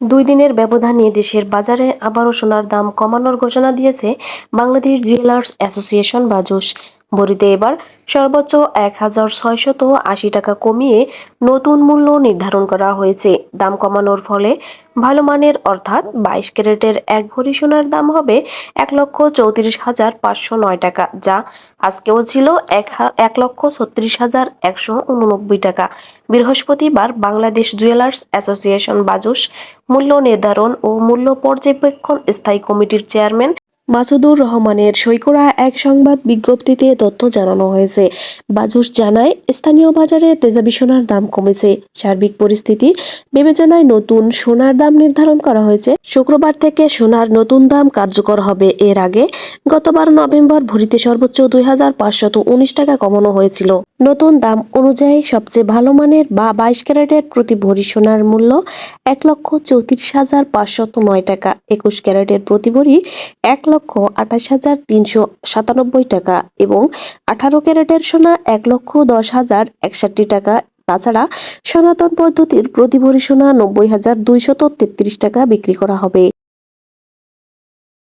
দুই দিনের ব্যবধানে দেশের বাজারে আবারও সোনার দাম কমানোর ঘোষণা দিয়েছে বাংলাদেশ জুয়েলার্স অ্যাসোসিয়েশন বাজুস ভরিতে এবার সর্বোচ্চ এক হাজার ছয়শত আশি টাকা কমিয়ে নতুন মূল্য নির্ধারণ করা হয়েছে। দাম কমানোর ফলে ভালো মানের অর্থাৎ বাইশ ক্যারেটের এক ভরি সোনার দাম হবে এক লক্ষ চৌত্রিশ হাজার পাঁচশো নয় টাকা, যা আজকেও ছিল এক এক লক্ষ ছত্রিশ হাজার একশো উননব্বই টাকা। বৃহস্পতিবার বাংলাদেশ জুয়েলার্স অ্যাসোসিয়েশন বাজুস মূল্য নির্ধারণ ও মূল্য পর্যবেক্ষণ স্থায়ী কমিটির চেয়ারম্যান মাসুদুর রহমানের সই করা এক সংবাদ বিজ্ঞপ্তিতে তথ্য জানানো হয়েছে। বাজুস জানায়, স্থানীয় বাজারে তেজাবি সোনার দাম কমেছে। সার্বিক পরিস্থিতি, বিবেচনায় নতুন সোনার দাম নির্ধারণ করা হয়েছে। শুক্রবার থেকে সোনার নতুন দাম কার্যকর হবে। এর আগে গতবার নভেম্বর ভরিতে সর্বোচ্চ দুই টাকা কমানো হয়েছিল। নতুন দাম অনুযায়ী সবচেয়ে ভালো মানের বা বাইশ ক্যারেটের প্রতি ভরি সোনার মূল্য এক লক্ষ চৌত্রিশ হাজার পাঁচশত নয় টাকা। একুশ ক্যারেটের প্রতি ভরি এক লক্ষ আঠাশ হাজার তিনশো সাতানব্বই টাকা এবং আঠারো ক্যারেটের সোনা এক লক্ষ দশ হাজার একষট্টি টাকা। তাছাড়া সনাতন পদ্ধতির প্রতি ভরি সোনা নব্বই হাজার দুইশত তেত্রিশ টাকা বিক্রি করা হবে।